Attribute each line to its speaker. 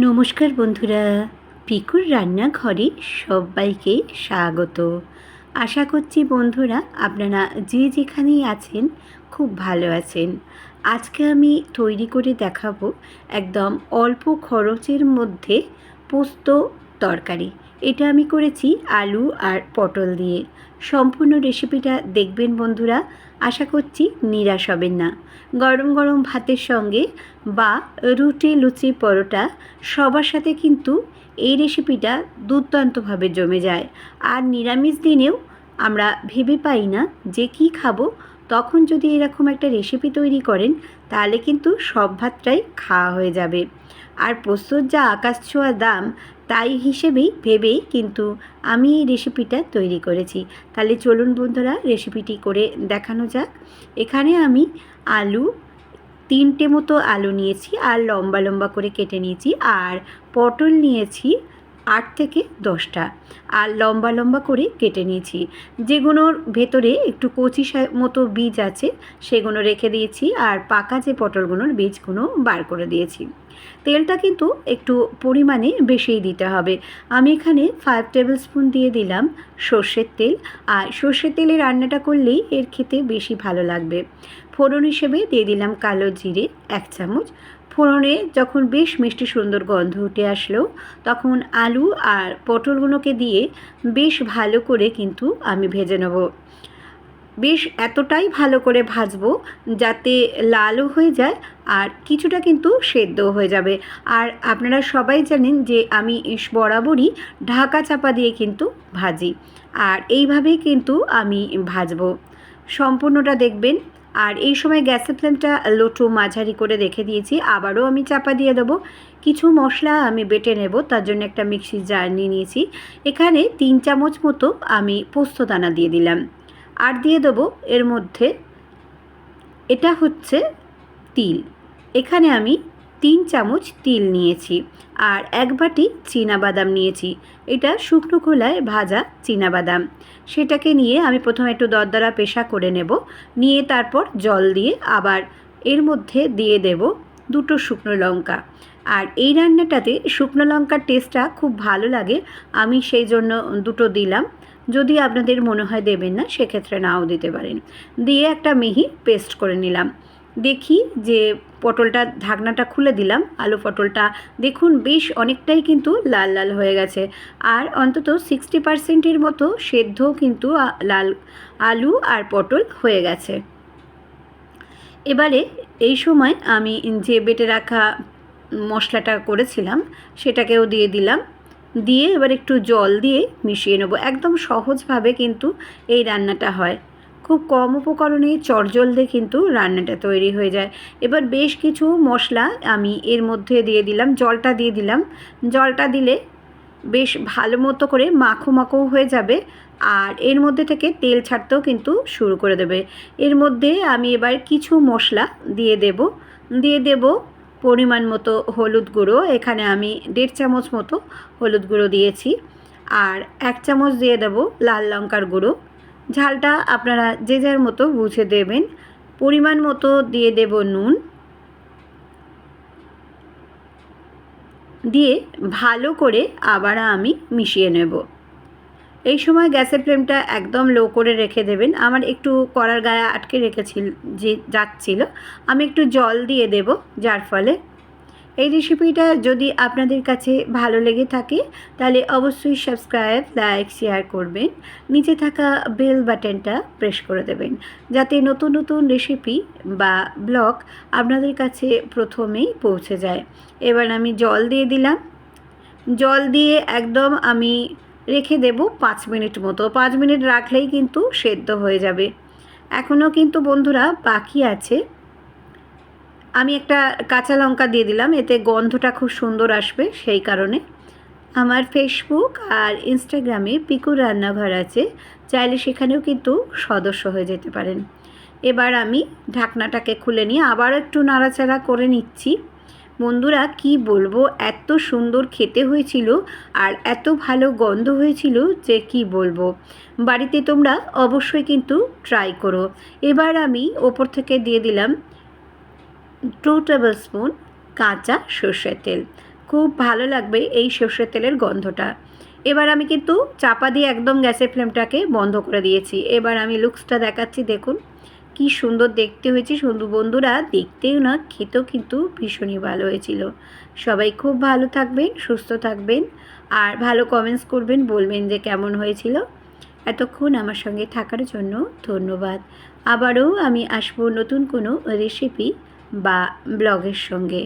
Speaker 1: নমস্কার বন্ধুরা। পিকুর রান্নাঘরে সবাইকে স্বাগত। আশা করছি বন্ধুরা আপনারা যে যেখানেই আছেন খুব ভালো আছেন। আজকে আমি তৈরি করে দেখাবো একদম অল্প খরচের মধ্যে পোস্ত তরকারি। এটা আমি করেছি আলু আর পটল দিয়ে। সম্পূর্ণ রেসিপিটা দেখবেন বন্ধুরা। আশা করছি নিরাশ হবেন না। গরম গরম ভাতের সঙ্গে বা রুটি লুচি পরোটা সবার সাথে কিন্তু এই রেসিপিটা দুর্দান্তভাবে জমে যায়। আর নিরামিষ দিনেও আমরা ভেবে পাই না যে কি খাব। তখন যদি এরকম একটা রেসিপি তৈরি করেন, তাহলে কিন্তু সব ভাতটাই খাওয়া হয়ে যাবে। আর পোস্তর যা আকাশ ছোঁয়া দাম তাই হিসেবেই ভেবেই কিন্তু আমি এই রেসিপিটা তৈরি করেছি। তাহলে চলুন বন্ধুরা রেসিপিটি করে দেখানো যাক। এখানে আমি আলু, তিনটে মতো আলু নিয়েছি আর লম্বা লম্বা করে কেটে নিয়েছি। আর পটল নিয়েছি আট থেকে দশটা। আর লম্বা লম্বা করে কেটে নিয়েছি। যেগুলোর ভেতরে একটু কচি মতো বীজ আছে সেগুলো রেখে দিয়েছি আর পাকা যে পটলগুলোর বীজগুলো বার করে দিয়েছি। তেলটা কিন্তু একটু পরিমাণে বেশিই দিতে হবে। আমি এখানে ফাইভ টেবিল স্পুন দিয়ে দিলাম সর্ষের তেল। আর সর্ষের তেলে রান্নাটা করলেই এর খেতে বেশি ভালো লাগবে। ফোড়ন হিসেবে দিয়ে দিলাম কালো জিরে, এক চামচ। ফোড়নে যখন বেশ মিষ্টি সুন্দর গন্ধ উঠে আসলো, তখন আলু আর পটলগুলোকে দিয়ে বেশ ভালো করে কিন্তু আমি ভেজে নেব। বেশ এতটাই ভালো করে ভাজবো যাতে লালও হয়ে যায় আর কিছুটা কিন্তু সেদ্ধও হয়ে যাবে। আর আপনারা সবাই জানেন যে আমি বরাবরই ঢাকা চাপা দিয়ে কিন্তু ভাজি। আর এইভাবেই কিন্তু আমি ভাজবো। সম্পূর্ণটা দেখবেন আর এই সময় গ্যাসের ফ্লেমটা লোটু মাঝারি করে রেখে দিয়েছি। আবারও আমি চাপা দিয়ে দেবো। কিছু মশলা আমি বেটে নেব, তার জন্য একটা মিক্সি জার নিয়ে নিয়েছি। এখানে তিন চামচ মতো আমি পোস্ত দানা দিয়ে দিলাম। আর দিয়ে দেবো এর মধ্যে, এটা হচ্ছে তিল। এখানে আমি তিন চামচ তিল নিয়েছি আর এক বাটি বাদাম নিয়েছি। এটা শুকনো খোলায় ভাজা বাদাম সেটাকে নিয়ে আমি প্রথমে একটু দরদরা পেশা করে নেব। নিয়ে তারপর জল দিয়ে আবার এর মধ্যে দিয়ে দেব দুটো শুকনো লঙ্কা। আর এই রান্নাটাতে শুকনো লঙ্কার টেস্টটা খুব ভালো লাগে, আমি সেই জন্য দুটো দিলাম। যদি আপনাদের মনে হয় দেবেন না, সেক্ষেত্রে নাও দিতে পারেন। দিয়ে একটা মিহি পেস্ট করে নিলাম। দেখি যে পটলটা ঢাকনাটা খুলে দিলাম, আলু পটলটা। দেখুন, বেশ অনেকটাই কিন্তু লাল লাল হয়ে গেছে। আর অন্তত সিক্সটি পার্সেন্টের মতো সেদ্ধও কিন্তু লাল আলু আর পটল হয়ে গেছে। এবারে এই সময় আমি যে বেটে রাখা মশলাটা করেছিলাম, সেটাকেও দিয়ে দিলাম। দিয়ে এবার একটু জল দিয়ে মিশিয়ে নেব। একদম সহজভাবে কিন্তু এই রান্নাটা হয়। খুব কম উপকরণে চটজলদে কিন্তু রান্নাটা তৈরি হয়ে যায়। এবার বেশ কিছু মশলা আমি এর মধ্যে দিয়ে দিলাম, জলটা দিয়ে দিলাম। জলটা দিলে বেশ ভালো মতো করে মাখো মাখো হয়ে যাবে আর এর মধ্যে থেকে তেল ছাড়তেও কিন্তু শুরু করে দেবে। এর মধ্যে আমি এবার কিছু মশলা দিয়ে দেব। দিয়ে দেব পরিমাণ মতো হলুদ গুঁড়ো, এখানে আমি দেড় চামচ মতো হলুদ গুঁড়ো দিয়েছি। আর এক চামচ দিয়ে দেব লাল লঙ্কার গুঁড়ো। ঝালটা আপনারা যে যার মতো বুঝে দেবেন। পরিমাণ মতো দিয়ে দেব নুন। দিয়ে ভালো করে আবার আমি মিশিয়ে নেব। এই সময় গ্যাসের ফ্লেমটা একদম লো করে রেখে দেবেন। আমার একটু কড়ার গায়ে আটকে রেখেছিল, যে যাচ্ছিল, আমি একটু জল দিয়ে দেব, যার ফলে এই রেসিপিটা যদি আপনাদের কাছে ভালো লেগে থাকে, তাহলে অবশ্যই সাবস্ক্রাইব লাইক শেয়ার করবেন। নিচে থাকা বেল বাটনটা প্রেস করে দেবেন, যাতে নতুন নতুন রেসিপি বা ব্লগ আপনাদের কাছে প্রথমেই পৌঁছে যায়। এবার আমি জল দিয়ে দিলাম। জল দিয়ে একদম আমি রেখে দেব পাঁচ মিনিট মতো। পাঁচ মিনিট রাখলেই কিন্তু সেদ্ধ হয়ে যাবে। এখনও কিন্তু বন্ধুরা বাকি আছে। আমি একটা কাঁচা লঙ্কা দিয়ে দিলাম, এতে গন্ধটা খুব সুন্দর আসবে সেই কারণে। আমার ফেসবুক আর ইনস্টাগ্রামে পিকুর রান্নাঘর আছে, চাইলে সেখানেও কিন্তু সদস্য হয়ে যেতে পারেন। এবার আমি ঢাকনাটাকে খুলে নিয়ে আবার একটু নাড়াচাড়া করে নিচ্ছি। বন্ধুরা, কি বলব, এত সুন্দর খেতে হয়েছিল আর এত ভালো গন্ধ হয়েছিল যে কি বলব। বাড়িতে তোমরা অবশ্যই কিন্তু ট্রাই করো। এবার আমি ওপর থেকে দিয়ে দিলাম টু টেবিল স্পুন কাঁচা সর্ষের তেল। খুব ভালো লাগবে এই সর্ষের তেলের গন্ধটা। এবার আমি কিন্তু চাপা দিয়ে একদম গ্যাসের ফ্লেমটাকে বন্ধ করে দিয়েছি। এবার আমি লুকসটা দেখাচ্ছি, দেখুন। কি সুন্দর দেখতে হয়েছে সুন্দর। বন্ধুরা, দেখতেও না খেতেও কিন্তু ভীষণই ভালো হয়েছিল। সবাই খুব ভালো থাকবেন, সুস্থ থাকবেন আর ভালো কমেন্টস করবেন, বলবেন যে কেমন হয়েছিল। এতক্ষণ আমার সঙ্গে থাকার জন্য ধন্যবাদ। আবারও আমি আসব নতুন কোনো রেসিপি বা ব্লগের সঙ্গে